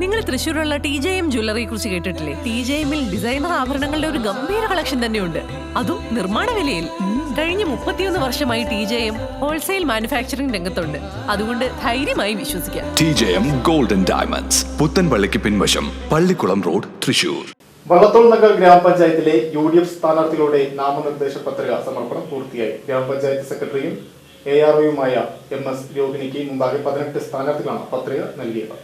നിങ്ങൾ തൃശ്ശൂരുള്ള T J M ജ്വല്ലറിയെ കുറിച്ച് കേട്ടിട്ടില്ലേ? ടി ജെ എമ്മിൽ ഡിസൈനർ ആഭരണങ്ങളുടെ ഒരു ഗംഭീര കളക്ഷൻ തന്നെയുണ്ട്. അതും നിർമ്മാണ വിലയിൽ. കഴിഞ്ഞ മുപ്പത്തിയൊന്ന് വർഷമായി T J M wholesale manufacturing രംഗത്തുണ്ട്. അതുകൊണ്ട് ധൈര്യമായി വിശ്വസിക്കാം. T J M golden diamonds പുത്തൻപള്ളിക്ക് പിൻവശം പള്ളിക്കുളം റോഡ് തൃശൂർ വള്ളത്തോൾ നഗർ ഗ്രാമപഞ്ചായത്തിലെ യു ഡി എഫ് സ്ഥാനാർത്ഥികളുടെ നാമനിർദ്ദേശ പത്രിക സമർപ്പണം പൂർത്തിയായി. ഗ്രാമപഞ്ചായത്ത് സെക്രട്ടറിയും എ ആർ ഒയുമായ എം എസ് രോഹിണിക്ക് മുമ്പാകെ പതിനെട്ട് സ്ഥാനാർത്ഥികളാണ് പത്രിക നൽകിയത്.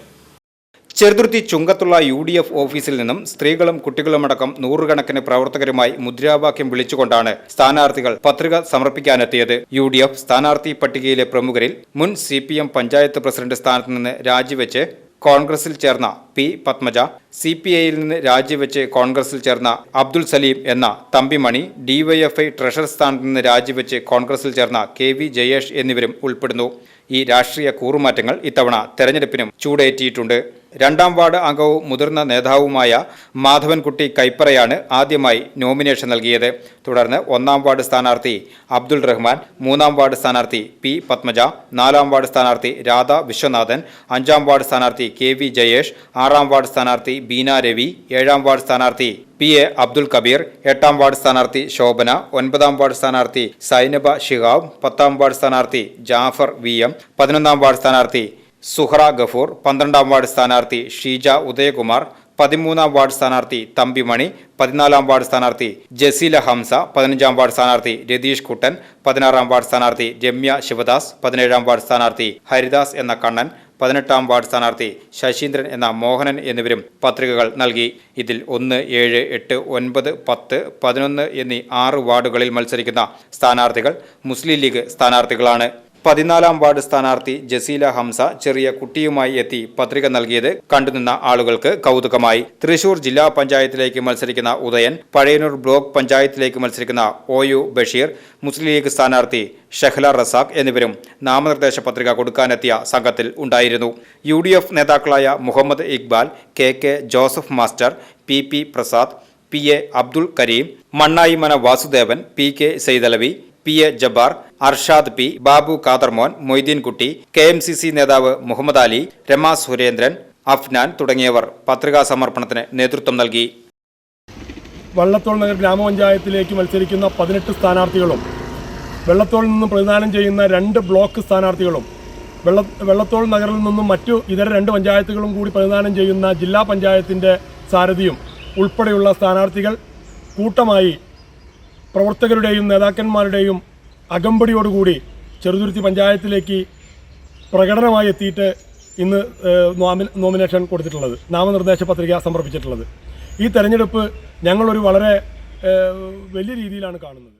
ചെറുതുരുത്തി ചുങ്കത്തുള്ള യു ഡി എഫ് ഓഫീസിൽ നിന്നും സ്ത്രീകളും കുട്ടികളുമടക്കം നൂറുകണക്കിന് പ്രവർത്തകരുമായി മുദ്രാവാക്യം വിളിച്ചുകൊണ്ടാണ് സ്ഥാനാർത്ഥികൾ പത്രിക സമർപ്പിക്കാനെത്തിയത്. യു ഡി എഫ് സ്ഥാനാർത്ഥി പട്ടികയിലെ പ്രമുഖരിൽ മുൻ C P M panchayat president സ്ഥാനത്ത് നിന്ന് രാജിവെച്ച് കോൺഗ്രസിൽ ചേർന്ന പി പത്മജ സി പി ഐയിൽ നിന്ന് രാജിവെച്ച് കോൺഗ്രസിൽ ചേർന്ന അബ്ദുൾ സലീം എന്ന തമ്പിമണി ഡിവൈഎഫ്ഐ ട്രഷറർ സ്ഥാനത്ത് നിന്ന് രാജിവെച്ച് കോൺഗ്രസിൽ ചേർന്ന കെ വി ജയേഷ് എന്നിവരും ഉൾപ്പെടുന്നു. ഈ രാഷ്ട്രീയ കൂറുമാറ്റങ്ങൾ ഇത്തവണ തെരഞ്ഞെടുപ്പിനും ചൂടേറ്റിയിട്ടുണ്ട്. രണ്ടാം വാർഡ് അംഗവും മുതിർന്ന നേതാവുമായ മാധവൻകുട്ടി കൈപ്പറയാണ് ആദ്യമായി നോമിനേഷൻ നൽകിയത് തുടർന്ന് ഒന്നാം വാർഡ് സ്ഥാനാർത്ഥി അബ്ദുൾ റഹ്മാൻ മൂന്നാം വാർഡ് സ്ഥാനാർത്ഥി പി പത്മജ നാലാം വാർഡ് സ്ഥാനാർത്ഥി രാധ വിശ്വനാഥൻ അഞ്ചാം വാർഡ് സ്ഥാനാർത്ഥി കെ വി ജയേഷ് ആറാം വാർഡ് സ്ഥാനാർത്ഥി ബീന രവി ഏഴാം വാർഡ് സ്ഥാനാർത്ഥി പി എ അബ്ദുൽ കബീർ എട്ടാം വാർഡ് സ്ഥാനാർത്ഥി ശോഭന ഒൻപതാം വാർഡ് സ്ഥാനാർത്ഥി സൈനബ ഷിഹാബ് പത്താം വാർഡ് സ്ഥാനാർത്ഥി ജാഫർ വി എം പതിനൊന്നാം വാർഡ് സ്ഥാനാർത്ഥി സുഹറ ഗഫൂർ പന്ത്രണ്ടാം വാർഡ് സ്ഥാനാർത്ഥി ഷീജ ഉദയകുമാർ പതിമൂന്നാം വാർഡ് സ്ഥാനാർത്ഥി തമ്പിമണി പതിനാലാം വാർഡ് സ്ഥാനാർത്ഥി ജസീല ഹംസ പതിനഞ്ചാം വാർഡ് സ്ഥാനാർത്ഥി രതീഷ് കുട്ടൻ പതിനാറാം വാർഡ് സ്ഥാനാർത്ഥി രമ്യ ശിവദാസ് പതിനേഴാം വാർഡ് സ്ഥാനാർത്ഥി ഹരിദാസ് എന്ന കണ്ണൻ പതിനെട്ടാം വാർഡ് സ്ഥാനാർത്ഥി ശശീന്ദ്രൻ എന്ന മോഹനൻ എന്നിവരും പത്രികകൾ നൽകി. ഇതിൽ ഒന്ന് ഏഴ് എട്ട് ഒൻപത് പത്ത് പതിനൊന്ന് എന്നീ ആറ് വാർഡുകളിൽ മത്സരിക്കുന്ന സ്ഥാനാർത്ഥികൾ മുസ്ലിം ലീഗ് സ്ഥാനാർത്ഥികളാണ്. പതിനാലാം വാർഡ് സ്ഥാനാർത്ഥി ജസീല ഹംസ ചെറിയ കുട്ടിയുമായി എത്തി പത്രിക നൽകിയത് കണ്ടുനിന്ന ആളുകൾക്ക് കൗതുകമായി. തൃശൂർ ജില്ലാ പഞ്ചായത്തിലേക്ക് മത്സരിക്കുന്ന ഉദയൻ പഴയനൂർ ബ്ലോക്ക് പഞ്ചായത്തിലേക്ക് മത്സരിക്കുന്ന ഒ യു ബഷീർ മുസ്ലിം ലീഗ് സ്ഥാനാർത്ഥി ഷഹ്ല റസാഖ് എന്നിവരും നാമനിർദ്ദേശ പത്രിക കൊടുക്കാനെത്തിയ സംഘത്തിൽ ഉണ്ടായിരുന്നു. യു നേതാക്കളായ Muhammad Iqbal K K Joseph master P P Prasad P A Abdul Kareem Mannayimana Vasudevan P K Saithalavi P A Jabbar Arshad P Babu Kadermon Moideenkutty K M C C നേതാവ് മുഹമ്മദ് അലി രമ സുരേന്ദ്രൻ അഫ്നാൻ തുടങ്ങിയവർ പത്രികാ സമർപ്പണത്തിന് നേതൃത്വം നൽകി. വള്ളത്തോൾ നഗർ ഗ്രാമപഞ്ചായത്തിലേക്ക് മത്സരിക്കുന്ന പതിനെട്ട് സ്ഥാനാർത്ഥികളും വെള്ളത്തോളിൽ നിന്നും പ്രതിദാനം ചെയ്യുന്ന രണ്ട് ബ്ലോക്ക് സ്ഥാനാർത്ഥികളും വെള്ള വെള്ളത്തോൾ നഗറിൽ നിന്നും മറ്റു ഇതര രണ്ട് പഞ്ചായത്തുകളും കൂടി പ്രതിദാനം ചെയ്യുന്ന ജില്ലാ പഞ്ചായത്തിന്റെ സാരഥിയും ഉൾപ്പെടെയുള്ള സ്ഥാനാർത്ഥികൾ കൂട്ടമായി പ്രവർത്തകരുടെയും നേതാക്കന്മാരുടെയും അകമ്പടിയോടുകൂടി ചെറുതുരുത്തി പഞ്ചായത്തിലേക്ക് പ്രകടനമായി എത്തിയിട്ട് ഇന്ന് നോമിനേഷൻ കൊടുത്തിട്ടുള്ളത്. നാമനിർദ്ദേശ പത്രിക സമർപ്പിച്ചിട്ടുള്ളത്. ഈ തെരഞ്ഞെടുപ്പ് ഞങ്ങളൊരു വളരെ വലിയ രീതിയിലാണ് കാണുന്നത്.